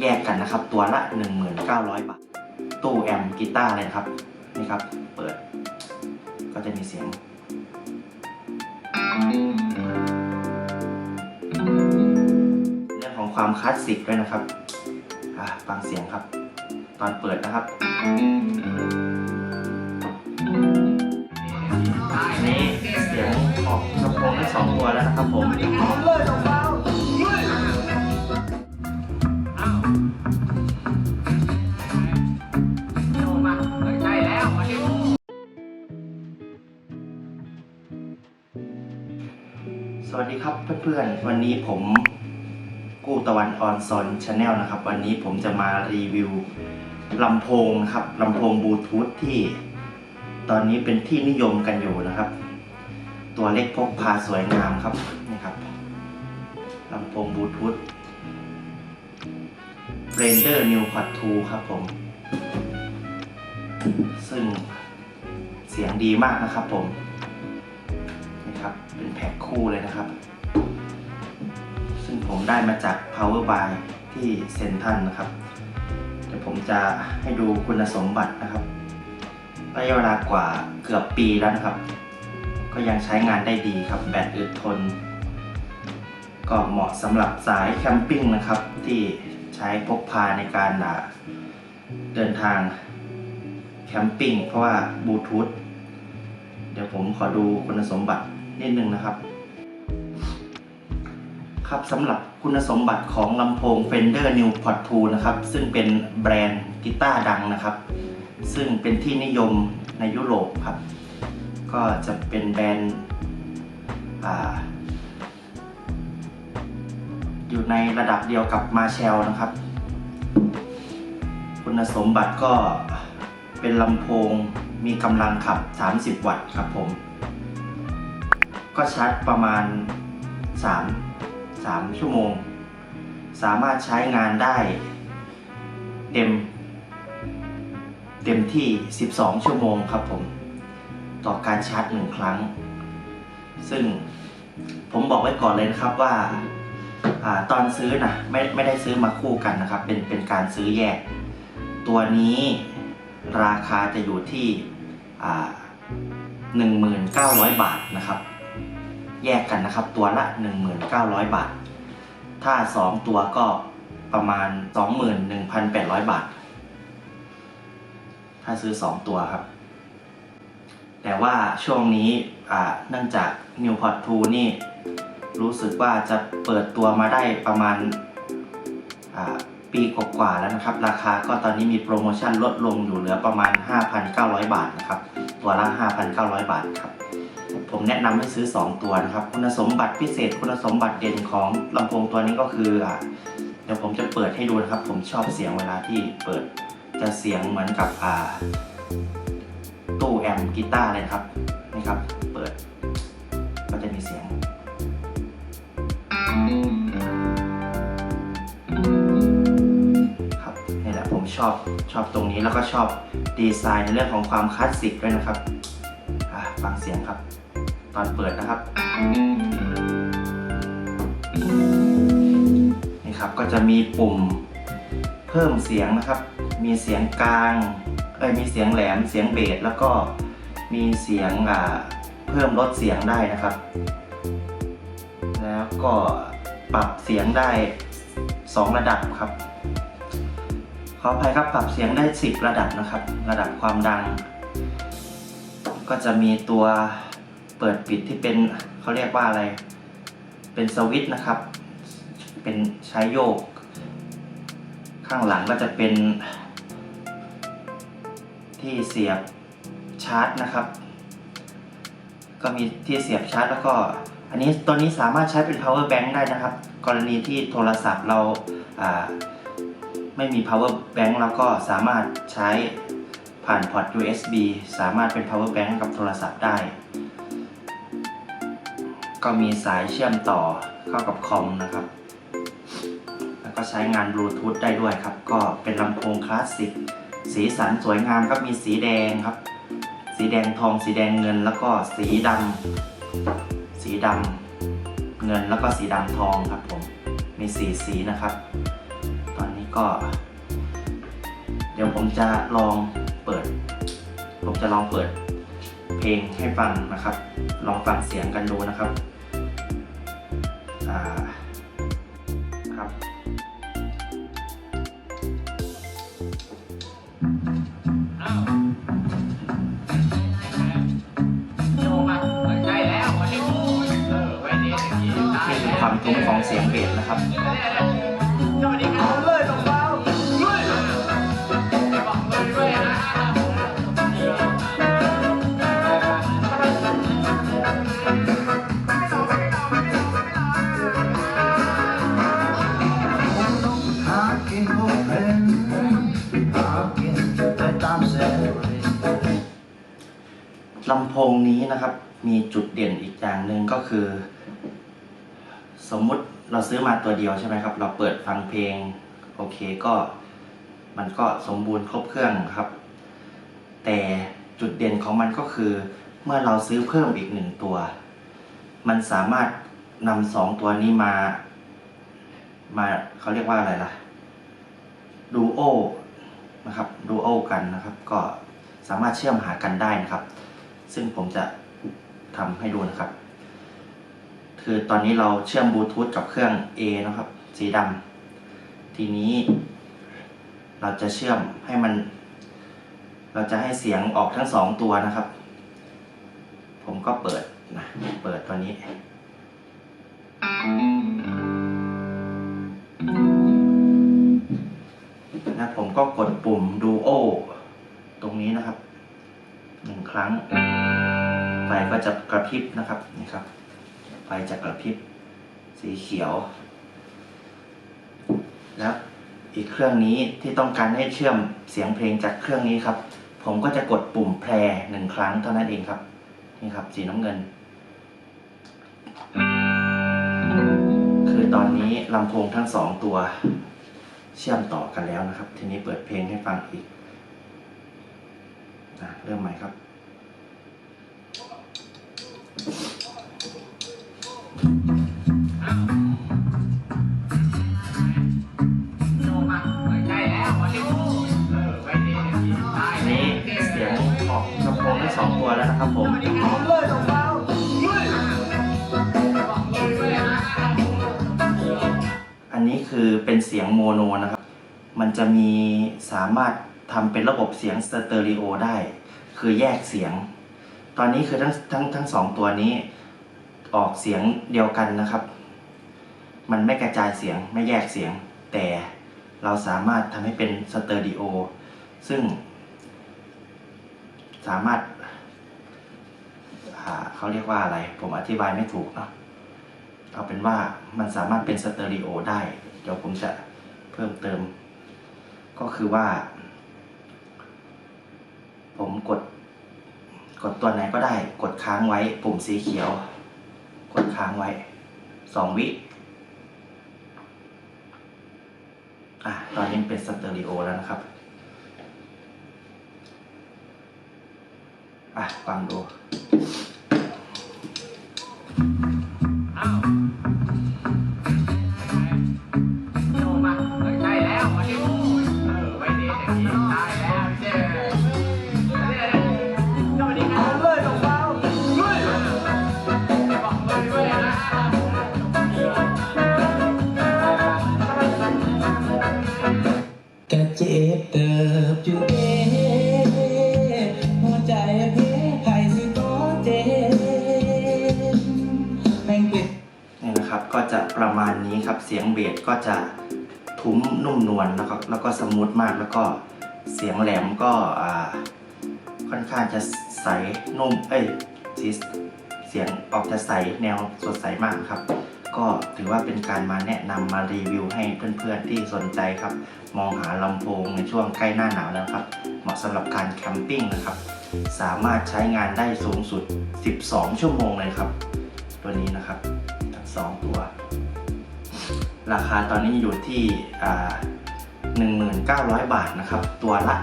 แยกกันนะครับ ตัวละ 1,900 บาท ตู้แอมป์กีตาร์เลยนะครับ นี่ครับ เปิด ก็จะมีเสียง เรื่องของความคลาสสิกด้วยนะครับอะฟังเสียงครับ ตอนเปิดนะครับนี่เสียงออกลำโพงทั้งสองตัวแล้วนะครับผม เพื่อนๆ วันนี้ผมกู้ตะวันออนซอนชาแนลนะครับ วันนี้ผมจะมารีวิวลำโพงครับลำโพงบลูทูธที่ ตอนนี้เป็นที่นิยมกันอยู่นะครับ ตัวเล็กพกพาสวยงามครับนี่ครับลำโพงบลูทูธ Render New Pod 2ครับผม ซึ่งเสียงดีมากนะครับผมนะครับเป็นแพ็คคู่เลยนะครับ ซึ่งผมได้มาจาก Power Buy ที่เซนทันนะครับเดี๋ยวผมจะให้ดูคุณสมบัตินะครับระยะเวลากว่าเกือบปีแล้วนะครับ ก็ยังใช้งานได้ดีครับ แบตอึดทน ก็เหมาะสำหรับสายแคมปิ้งนะครับ ที่ใช้พกพาในการเดินทางแคมปิ้งเพราะว่าบลูทูธเดี๋ยวผมขอดูคุณสมบัตินิดนึงนะครับ ครับสำหรับคุณสมบัติของลำโพง Fender New Pod 2นะครับ ซึ่งเป็นแบรนด์กีตาร์ดังนะครับ ซึ่งเป็นที่นิยมในยุโรปครับ ก็จะเป็นแบรนด์ออยู่ในระดับเดียวกับ m a r s h a l นะครับ คุณสมบัติก็เป็นลำโพงมีกำลังขับ 30 วัตต์ครับผม ก็ชาร์จประมาณ 3 3 ชั่วโมง สามารถใช้งานได้เต็มเต็มที่ 12 ชั่วโมงครับผม ต่อการชาร์จหนึ่งครั้ง ซึ่งผมบอกไว้ก่อนเลยนะครับว่าอตอนซื้อนะไม่ไม่ได้ซื้อมาคู่กันนะครับ เป็นเป็นการซื้อแยก ตัวนี้ราคาจะอยู่ที่อ่า1,900 บาทนะครับ แยกกันนะครับ ตัวละ 1,900 บาท ถ้า 2 ตัวก็ประมาณ 21,800 บาท ถ้าซื้อ 2 ตัวครับ แต่ว่าช่วงนี้เนื่องจาก New Pod 2นี่ รู้สึกว่าจะเปิดตัวมาได้ประมาณปีกว่าแล้วนะครับ ราคาก็ตอนนี้มีโปรโมชั่นลดลงอยู่เหลือประมาณ 5,900 บาทนะครับ ตัวละ 5,900 บาทครับ ผมแนะนำให้ซื้อ 2 ตัวนะครับ คุณสมบัติพิเศษ คุณสมบัติเด่นของลำโพงตัวนี้ก็คืออะเดี๋ยวผมจะเปิดให้ดูนะครับ ผมชอบเสียงเวลาที่เปิดจะเสียงเหมือนกับตู้แอมป์กีตาร์เลยครับนี่ครับ เปิด ก็จะมีเสียงครับนี่แหละผมชอบชอบตรงนี้แล้วก็ชอบดีไซน์ในเรื่องของความคลาสสิกด้วยนะครับฟังเสียงครับ ตอนเปิดนะครับ นี่ครับก็จะมีปุ่มเพิ่มเสียงนะครับ มีเสียงกลาง เอ้ยมีเสียงแหลม เสียงเบสแล้วก็มีเสียงอ่าเพิ่มลดเสียงได้นะครับ แล้วก็ปรับเสียงได้ 2 ระดับครับ ขออภัยครับปรับเสียงได้ 10 ระดับนะครับ ระดับความดัง ก็จะมีตัว เปิดปิดที่เป็นเขาเรียกว่าอะไร เป็นสวิตช์นะครับ เป็นใช้โยก ข้างหลังก็จะเป็น ที่เสียบชาร์จนะครับ ก็มีที่เสียบชาร์จแล้วก็ อันนี้ตัวนี้สามารถใช้เป็น power bank ได้นะครับ กรณีที่โทรศัพท์เราไม่มี power bank เราก็สามารถใช้ผ่านพอร์ต USB สามารถเป็น power bank กับโทรศัพท์ได้ ก็มีสายเชื่อมต่อเข้ากับคอมนะครับ แล้วก็ใช้งานบลูทูธได้ด้วยครับ ก็เป็นลำโพงคลาสสิก สีสันสวยงามครับมีสีแดงครับ สีแดงทอง สีแดงเงิน แล้วก็สีดำสีดำเงินแล้วก็สีดำทองครับผม มีสีสีนะครับ ตอนนี้ก็ เดี๋ยวผมจะลองเปิด ผมจะลองเปิดเพลงให้ฟังนะครับ ลองฟังเสียงกันดูนะครับ ครับอ้าวโยมาเออใช่แล้ววันนี้เออไว้ดีอย่างนี้ได้นี่คือแล้วความทุ้มของเสียงเบสนะครับ ลำโพงนี้นะครับ มีจุดเด่นอีกอย่างหนึ่งก็คือ สมมุติเราซื้อมาตัวเดียวใช่ไหมครับ เราเปิดฟังเพลง โอเคก็มันก็สมบูรณ์ครบเครื่องครับ แต่จุดเด่นของมันก็คือ เมื่อเราซื้อเพิ่มอีกหนึ่งตัว มันสามารถนำสองตัวนี้มา มาเขาเรียกว่าอะไรล่ะดูโอนะครับดูโอกันนะครับ ก็สามารถเชื่อมหากันได้นะครับ ซึ่งผมจะทำให้ดูนะครับ คือตอนนี้เราเชื่อมบลูทูธกับเครื่อง A นะครับ สีดำทีนี้ เราจะเชื่อมให้มัน เราจะให้เสียงออกทั้งสองตัวนะครับ ผมก็เปิดนะเปิดตัวนี้นะผมก็กดปุ่ม Duo ตรงนี้นะครับ หนึ่งครั้ง ไฟก็จะกระพริบนะครับนี่ครับ ไฟจะกระพริบสีเขียว แล้วอีกเครื่องนี้ที่ต้องการให้เชื่อมเสียงเพลงจากเครื่องนี้ครับ ผมก็จะกดปุ่มแพรหนึ่งครั้งเท่านั้นเองครับ นี่ครับสีน้ำเงิน คือตอนนี้ลำโพงทั้งสองตัวเชื่อมต่อกันแล้วนะครับ ทีนี้เปิดเพลงให้ฟังอีก นะเริ่มใหม่ครับโยมาเออใช่แล้ววันนี้เออไว้ดีอย่าด้อันนี้เสียงออกลำโพงทั้งสองตัวแล้วนะครับผมเลยตรงเบาเลยบอกเลยด้วยนะอันนี้คือเป็นเสียงโมโนนะครับ มันจะมีสามารถ ทำเป็นระบบเสียงสเตอริโอได้ คือแยกเสียง ตอนนี้คือทั้งทั้งทั้งสองตัวนี้ออกเสียงเดียวกันนะครับ มันไม่กระจายเสียงไม่แยกเสียง แต่เราสามารถทำให้เป็นสเตอริโอซึ่ง สามารถาเขาเรียกว่าอะไร ผมอธิบายไม่ถูกเนาะเอาเป็นว่ามันสามารถเป็นสเตอริโอได้ เดี๋ยวผมจะเพิ่มเติม ก็คือว่า ผมกด กดตัวไหนก็ได้ กดค้างไว้ ปุ่มสีเขียว กดค้างไว้สองวิอะตอนนี้เป็นสเตอริโอแล้วนะครับอะฟังดู ก็จะประมาณนี้ครับ เสียงเบสก็จะทุ้มนุ่มนวลแล้วก็แล้วก็สมูทมากแล้วก็เสียงแหลมก็ค่อนข้างจะใสนุ่มเอ้ยสีเสียงออกจะใสแนวสดใสมากครับ ก็ถือว่าเป็นการมาแนะนำมารีวิวให้เพื่อนๆที่สนใจครับ มองหาลำโพงในช่วงใกล้หน้าหนาวแล้วครับ เหมาะสำหรับการแคมปิ้งนะครับสามารถใช้งานได้สูงสุด 12 ชั่วโมงเลยครับ ตัวนี้นะครับ ทั้งสองตัว ราคาตอนนี้อยู่ที่อ่า1,900 บาทนะครับ ตัวละ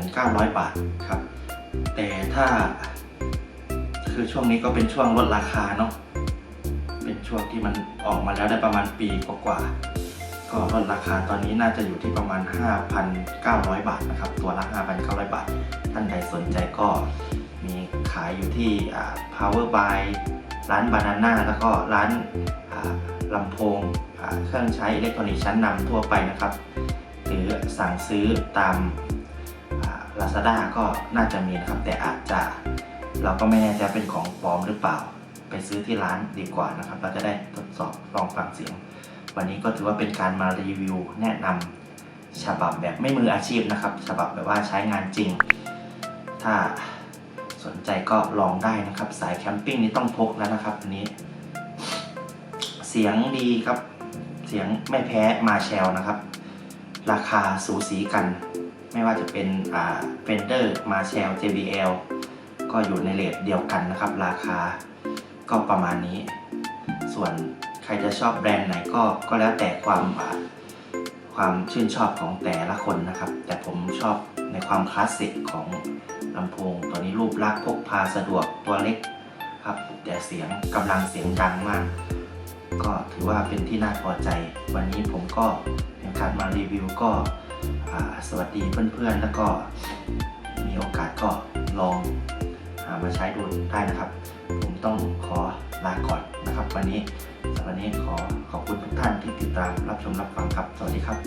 1,900 บาทครับ แต่ถ้าคือช่วงนี้ก็เป็นช่วงลดราคาเนาะ เป็นช่วงที่มันออกมาแล้วได้ประมาณปีกว่าๆ ก็ลดราคาตอนนี้น่าจะอยู่ที่ประมาณ 5,900 บาทนะครับ ตัวละ 5,900 บาท ท่านใดสนใจก็มีขายอยู่ที่ Power by ร้านบานาน่าแล้วก็ร้านลำโพงเครื่องใช้อิเล็กทรอนิกส์ชั้นนำทั่วไปนะครับ หรือสั่งซื้อตามลาซาด้าก็น่าจะมีนะครับ แต่อาจจะเราก็ไม่แน่ใจเป็นของปลอมหรือเปล่า ไปซื้อที่ร้านดีกว่านะครับ เราจะได้ทดสอบลองฟังเสียง วันนี้ก็ถือว่าเป็นการมารีวิวแนะนำฉบับแบบไม่มืออาชีพนะครับ ฉบับแบบว่าใช้งานจริง ถ้า สนใจก็ลองได้นะครับ สายแคมปิ้งนี่ต้องพกแล้วนะครับอันนี้ เสียงดีครับ เสียงไม่แพ้มาแชลนะครับ ราคาสูสีกัน ไม่ว่าจะเป็นอ่า Fender Marshall JBL ก็อยู่ในเลทเดียวกันนะครับ ราคาก็ประมาณนี้ ส่วนใครจะชอบแบรนด์ไหนก็ก็แล้วแต่ความความชื่นชอบของแต่ละคนนะครับ แต่ผมชอบในความคลาสสิกของลำโพง นี้รูปลักษณ์พกพาสะดวกตัวเล็กครับ แต่เสียงกำลังเสียงดังมาก ก็ถือว่าเป็นที่น่าพอใจ วันนี้ผมก็ในการมารีวิวก็สวัสดีเพื่อนๆ แล้วก็มีโอกาสก็ลองอามาใช้ดูได้นะครับ ผมต้องขอลาก่อนนะครับ วันนี้สำหรับวันนี้ขอขอบคุณทุกท่านที่ติดตามรับชมรับฟังครับ สวัสดีครับ